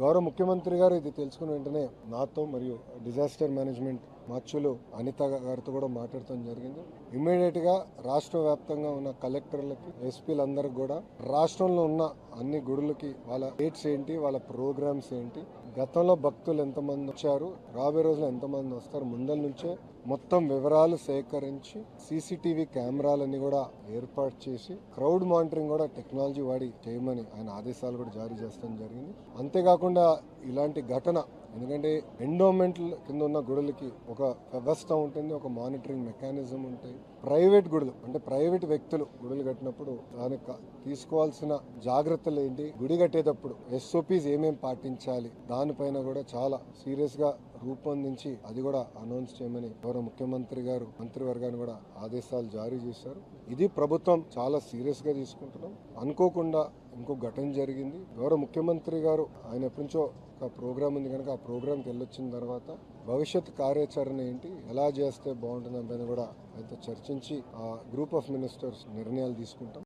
గౌరవ ముఖ్యమంత్రి గారు ఇది తెలుసుకున్న వెంటనే నాతో మరియు డిజాస్టర్ మేనేజ్మెంట్ మార్చులు అనిత గారితో కూడా మాట్లాడటం జరిగింది. ఇమ్మీడియట్గా రాష్ట్ర వ్యాప్తంగా ఉన్న కలెక్టర్లకి ఎస్పీలందరికి కూడా రాష్ట్రంలో ఉన్న అన్ని గుడులకి వాళ్ళ డేట్స్ ఏంటి వాళ్ళ ప్రోగ్రామ్స్ ఏంటి గతంలో భక్తులు ఎంతమంది వచ్చారు రాబోయే రోజులు ఎంతమంది వస్తారు ముందల నుంచే మొత్తం వివరాలు సేకరించి సీసీటీవీ కెమెరాలన్నీ కూడా ఏర్పాటు చేసి క్రౌడ్ మానిటరింగ్ కూడా టెక్నాలజీ వాడి చేయమని ఆయన ఆదేశాలు కూడా జారీ చేస్తాం జరిగింది. అంతేకాకుండా ఇలాంటి ఘటన ఎందుకంటే ఎండోమెంట్ కింద ఉన్న గుడులకి ఒక వ్యవస్థ ఉంటుంది ఒక మానిటరింగ్ మెకానిజం ఉంటాయి. ప్రైవేట్ గుడులు అంటే ప్రైవేట్ వ్యక్తులు గుడులు కట్టినప్పుడు దానికి తీసుకోవాల్సిన జాగ్రత్తలు ఏంటి? గుడి కట్టేటప్పుడు ఎస్ఓపీస్ ఏమేమి పాటించాలి? దానిపైన కూడా చాలా సీరియస్గా రూపొందించి అది కూడా అనౌన్స్ చేయమని గౌరవ ముఖ్యమంత్రి గారు మంత్రివర్గాన్ని కూడా ఆదేశాలు జారీ చేశారు. ఇది ప్రభుత్వం చాలా సీరియస్గా తీసుకుంటున్నాం. అనుకోకుండా ఇంకో ఘటన జరిగింది. గౌరవ ముఖ్యమంత్రి గారు ఆయన ఎప్పటించో ఒక ప్రోగ్రామ్ ఉంది కనుక ఆ ప్రోగ్రామ్కి వెళ్ళొచ్చిన తర్వాత భవిష్యత్ కార్యాచరణ ఏంటి ఎలా చేస్తే బాగుంటుంది పైన కూడా ఆయనతో చర్చించి ఆ గ్రూప్ ఆఫ్ మినిస్టర్స్ నిర్ణయాలు తీసుకుంటాం.